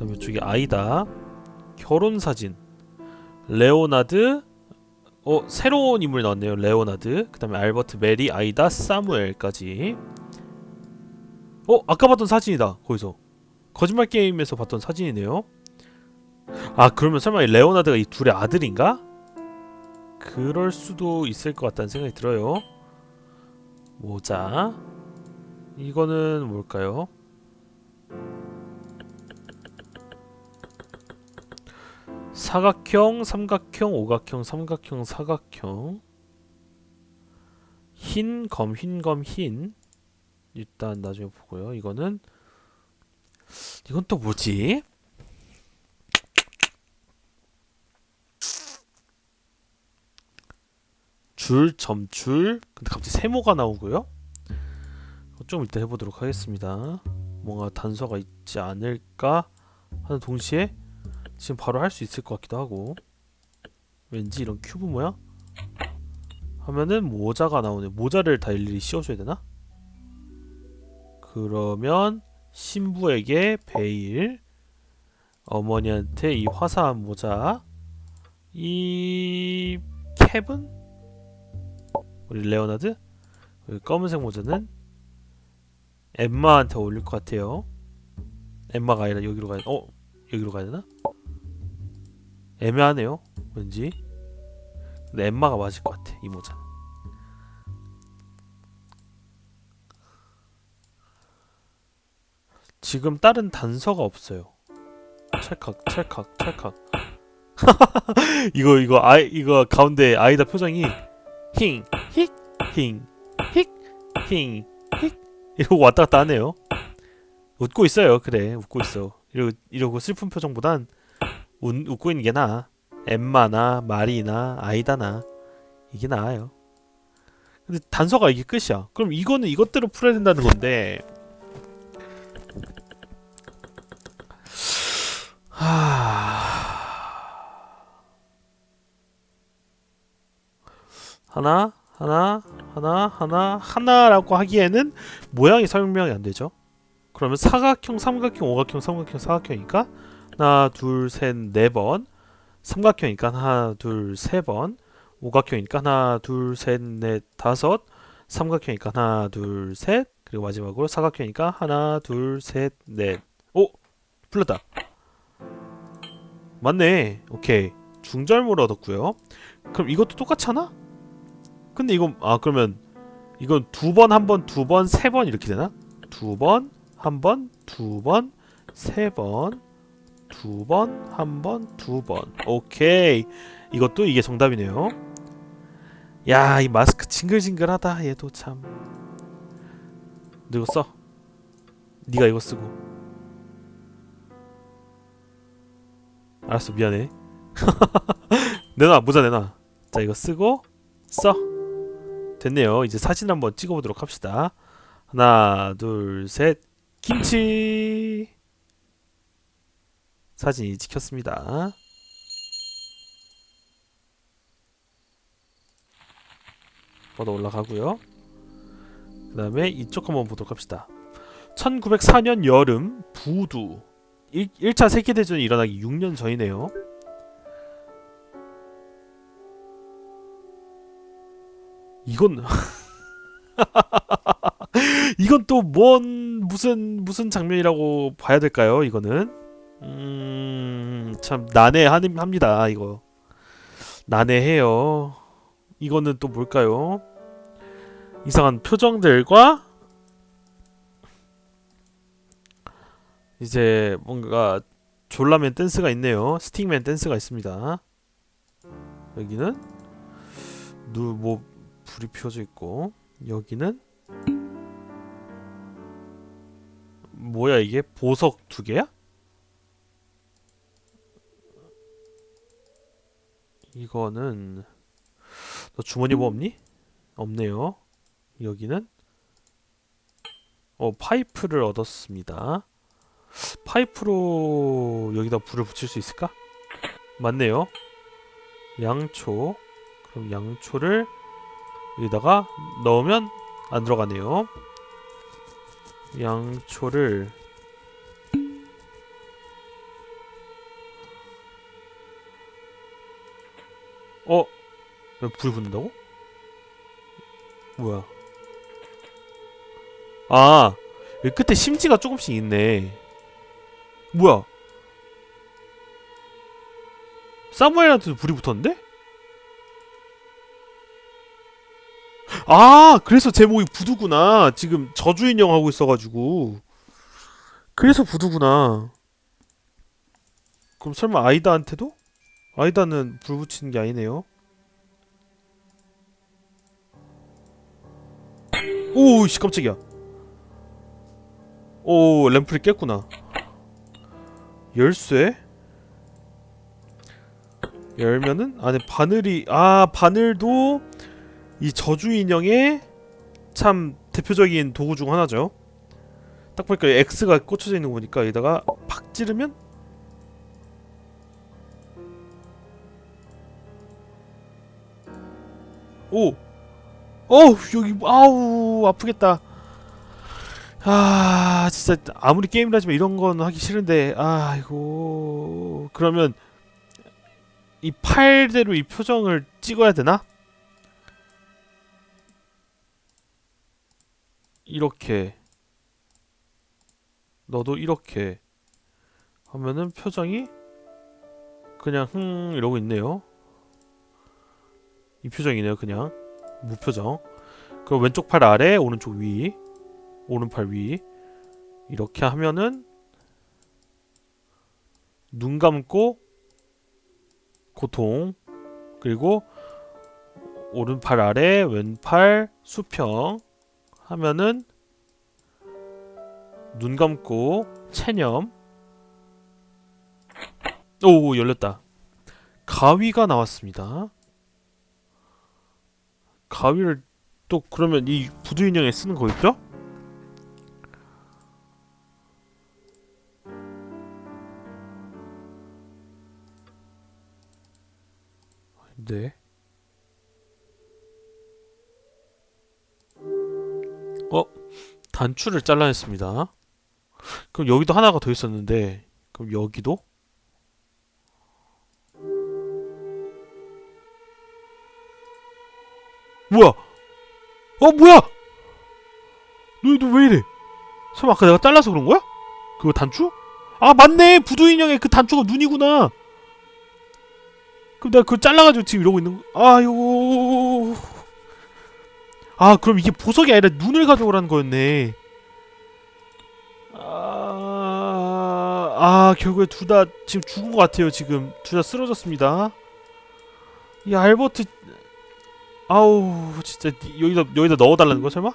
그다음에 이쪽에 아이다. 결혼 사진. 레오나드 어 새로운 인물 나왔네요. 레오나드. 그다음에 알버트 메리 아이다 사무엘까지. 어 아까 봤던 사진이다 거기서. 거짓말 게임에서 봤던 사진이네요. 아 그러면 설마 이 레오나드가 이 둘의 아들인가? 그럴 수도 있을 것 같다는 생각이 들어요. 모자. 이거는 뭘까요 사각형, 삼각형, 오각형, 삼각형, 사각형. 흰 검, 흰 검, 흰. 일단 나중에 보고요. 이거는 이건 또 뭐지? 줄, 점줄. 근데 갑자기 세모가 나오고요. 좀 이따 해보도록 하겠습니다. 뭔가 단서가 있지 않을까 하는 동시에 지금 바로 할 수 있을 것 같기도 하고 왠지 이런 큐브 모양 하면은 모자가 나오네 모자를 다 일일이 씌워줘야 되나? 그러면 신부에게 베일 어머니한테 이 화사한 모자 이 캡은 우리 레오나드 그리고 검은색 모자는 엠마한테 어울릴 것 같아요 엠마가 아니라 여기로 가야 어? 여기로 가야 되나? 애매하네요. 왠지. 근데 엠마가 맞을 것 같아. 이 모자는. 지금 다른 단서가 없어요. 찰칵, 찰칵, 찰칵. 이거 이거 아이 이거 가운데 아이다 표정이 힝, 힉, 힝, 힉, 힝, 힉 이러고 왔다 갔다 하네요. 웃고 있어요. 그래, 웃고 있어. 이러고 이러고 슬픈 표정보단 웃, 웃고 있는 게 나아. 엠마나 마리나 아이다나 이게 나아요. 근데 단서가 이게 끝이야. 그럼 이거는 이것대로 풀어야 된다는 건데. 하... 하나 하나 하나 하나 하나라고 하기에는 모양이 설명이 안 되죠. 그러면 사각형, 삼각형, 오각형, 삼각형, 사각형이니까 하나, 둘, 셋, 네 번. 삼각형이니까 하나, 둘, 세 번. 오각형이니까 하나, 둘, 셋, 넷, 다섯. 삼각형이니까 하나, 둘, 셋. 그리고 마지막으로 사각형이니까 하나, 둘, 셋, 넷. 오! 풀렸다. 맞네. 오케이. 중절모를 얻었고요. 그럼 이것도 하나? 근데 이건 아 그러면 이건 두 번, 한 번, 두 번, 세 번 이렇게 되나? 두 번, 한 번, 두 번, 세 번, 두 번, 한 번, 두 번. 오케이. 이것도 이게 정답이네요. 야, 이 마스크 징글징글하다. 얘도 참. 너 이거 써. 네가 이거 쓰고. 알았어, 미안해. 내놔, 모자 내놔. 자, 이거 쓰고 써. 됐네요. 이제 사진 한번 찍어보도록 합시다. 하나, 둘, 셋. 김치. 사진이 찍혔습니다. 뻗어 올라가고요. 그 다음에 이쪽 한번 보도록 합시다. 1904년 여름 부두 1, 1차 세계대전이 일어나기 6년 전이네요. 이건 이건 또 뭔 무슨 무슨 장면이라고 봐야 될까요? 이거는 음, 참 난해합니다. 이거 난해해요. 이거는 또 뭘까요? 이상한 표정들과 이제 뭔가 졸라맨 댄스가 있네요. 스틱맨 댄스가 있습니다. 여기는 누뭐 불이 피워져 있고 여기는 뭐야 이게 보석 두 개야? 이거는 너 주머니 뭐 없니? 없네요. 여기는 어 파이프를 얻었습니다. 파이프로 여기다 불을 붙일 수 있을까? 맞네요. 양초. 그럼 양초를 여기다가 넣으면 안 들어가네요. 양초를 어? 불 붙는다고? 뭐야 아 끝에 심지가 조금씩 있네 뭐야 사무엘한테도 불이 붙었는데? 아, 그래서 제목이 부두구나. 지금 저주인형 하고 있어가지고. 그래서 부두구나. 그럼 설마 아이다한테도? 아이다는 불 붙이는 게 아니네요. 오, 씨 깜짝이야. 오, 램프를 깼구나. 열쇠? 열면은 안에 바늘이 아 바늘도 이 저주 인형의 참 대표적인 도구 중 하나죠. 딱 보니까 X가 꽂혀져 있는 거 보니까 여기다가 팍 찌르면 오! 어우 여기 아우 아프겠다. 아 진짜 아무리 게임을 하지만 이런 건 하기 싫은데 아이고 그러면 이 팔대로 이 표정을 찍어야 되나? 이렇게 너도 이렇게 하면은 표정이 그냥 흥 이러고 있네요. 이 표정이네요, 그냥 무표정. 그럼 왼쪽 팔 아래, 오른쪽 위, 오른팔 위 이렇게 하면은 눈 감고 고통 그리고 오른팔 아래 왼팔 수평 하면은 눈 감고 체념 오 열렸다 가위가 나왔습니다 가위를 또 그러면 이 부두 인형에 쓰는 거겠죠? 네. 어? 단추를 잘라냈습니다. 그럼 여기도 하나가 더 있었는데 그럼 여기도? 뭐야? 어 뭐야? 너너 왜 이래? 설마 아까 내가 잘라서 그런 거야? 그거 단추? 아 맞네 부두 인형의 그 단추가 눈이구나. 그럼 내가 그걸 잘라가지고 지금 이러고 있는 거. 아유. 아 그럼 이게 보석이 아니라 눈을 가져오라는 거였네. 아, 아 결국에 둘 다 지금 죽은 것 같아요. 지금 둘 다 쓰러졌습니다. 이 알버트 아우 진짜 니- 여기다 여기다 넣어달라는 거야 설마?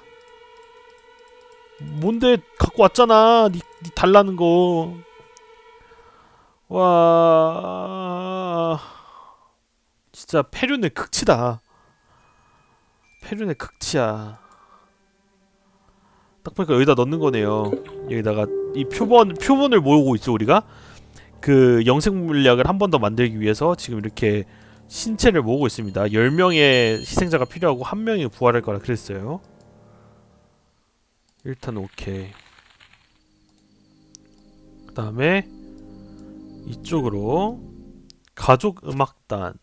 뭔데 갖고 왔잖아. 니, 니 달라는 거. 와. 진짜 페륜의 극치다. 페륜의 극치야. 딱 보니까 여기다 넣는 거네요. 여기다가 이 표본 표본을 모으고 있죠 우리가. 그 영생 물약을 한 번 더 만들기 위해서 지금 이렇게 신체를 모으고 있습니다. 10명의 희생자가 필요하고 한 명이 부활할 거라 그랬어요. 일단 오케이. 그다음에 이쪽으로 가족 음악단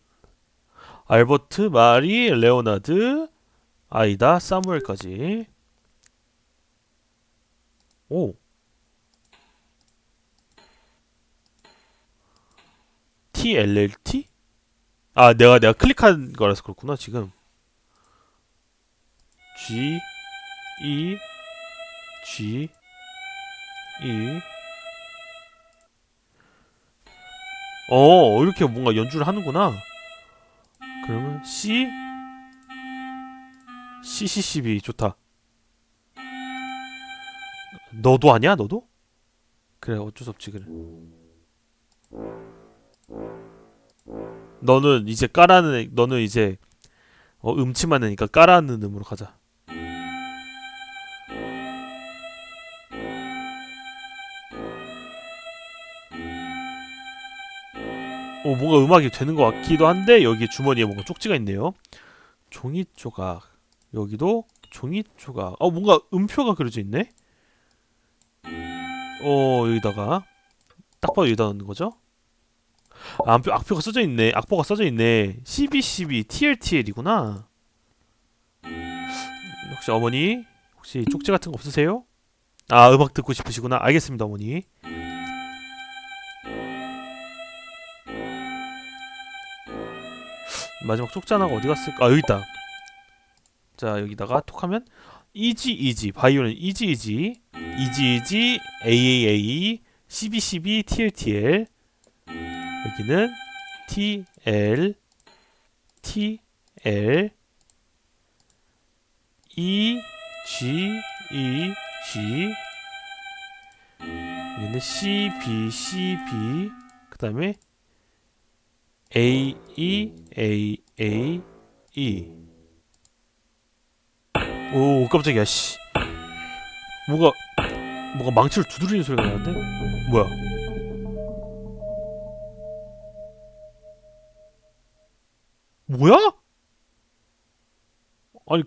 알버트, 마리, 레오나드, 아이다, 사무엘까지. 오. TLLT? 아, 내가 내가 클릭한 거라서 그렇구나, 지금. G E G E 어, 이렇게 뭔가 연주를 하는구나. 그러면 C CCCB 좋다. 너도 아니야? 너도? 그래 어쩔 수 없지 그래. 너는 이제 까라는 애, 너는 이제 어, 음침한 애니까 까라는 음으로 가자. 오 뭔가 음악이 되는 것 같기도 한데 여기 주머니에 뭔가 쪽지가 있네요. 종이 조각 여기도 종이 조각. 어 뭔가 음표가 그려져 있네. 어 여기다가 딱 봐도 여기다 넣는 거죠? 아, 악표, 악표가 써져 있네. 악보가 써져 있네. CB12 TLTL이구나. 혹시 어머니 혹시 쪽지 같은 거 없으세요? 아 음악 듣고 싶으시구나. 알겠습니다 어머니. 마지막 쪽지 하나가 어디 갔을까? 아 여기 있다. 자 여기다가 톡 하면 이지 이지 바이올린 이지 이지 이지 이지 AAA CB12 TLTL 여기는 TL TL E G E G 여기는 C B C B 그 다음에 A E A A E 오 깜짝이야 씨. 뭐가 뭐가 망치를 두드리는 소리가 나는데? 뭐야? 뭐야? 아니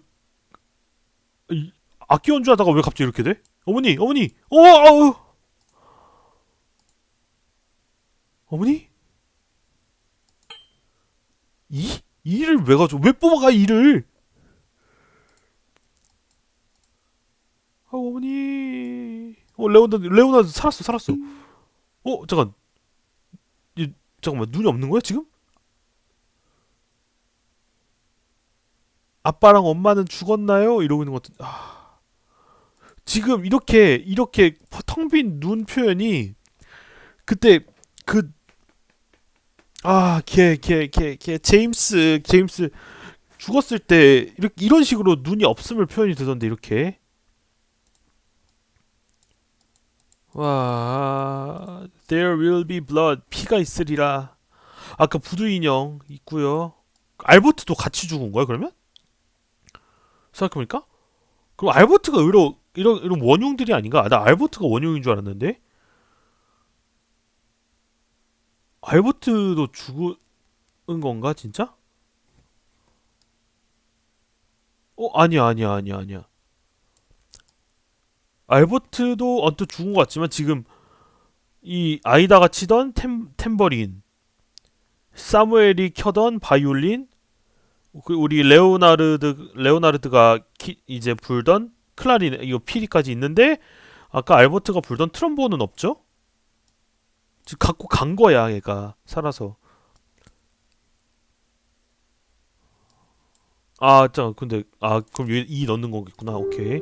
이, 악기 연주하다가 왜 갑자기 이렇게 돼? 어머니 어머니! 어 아우! 어머니? 이? 이를 왜 가져? 왜 뽑아가 이를 아 어머니 어 레오나 레오나 살았어 살았어 어 잠깐 이 잠깐만 눈이 없는 거야 지금? 아빠랑 엄마는 죽었나요? 이러고 있는 것 같은. 아... 지금 이렇게 이렇게 텅 빈 눈 표현이 그때 그 아, 걔, 걔, 걔, 걔, 제임스, 제임스 죽었을 때 이렇게 이런 식으로 눈이 없음을 표현이 되던데 이렇게. 와, there will be blood. 피가 있으리라. 아까 부두 인형 있고요. 알버트도 같이 죽은 거야 그러면? 생각해보니까 그럼 알버트가 의로 이런 이런 원흉들이 아닌가? 나 알버트가 원흉인 줄 알았는데 알버트도 죽은 건가 진짜? 어 아니야 아니야 아니야 아니야 알버트도 언뜻 죽은 것 같지만 지금 이 아이다가 치던 템, 템버린 사무엘이 켜던 바이올린 그 우리 레오나르드 레오나르드가 키, 이제 불던 클라린 이거 피리까지 있는데 아까 알버트가 불던 트럼본은 없죠? 지금 갖고 간 거야 얘가 살아서. 아, 자 근데 아 그럼 여기 이 넣는 거겠구나. 오케이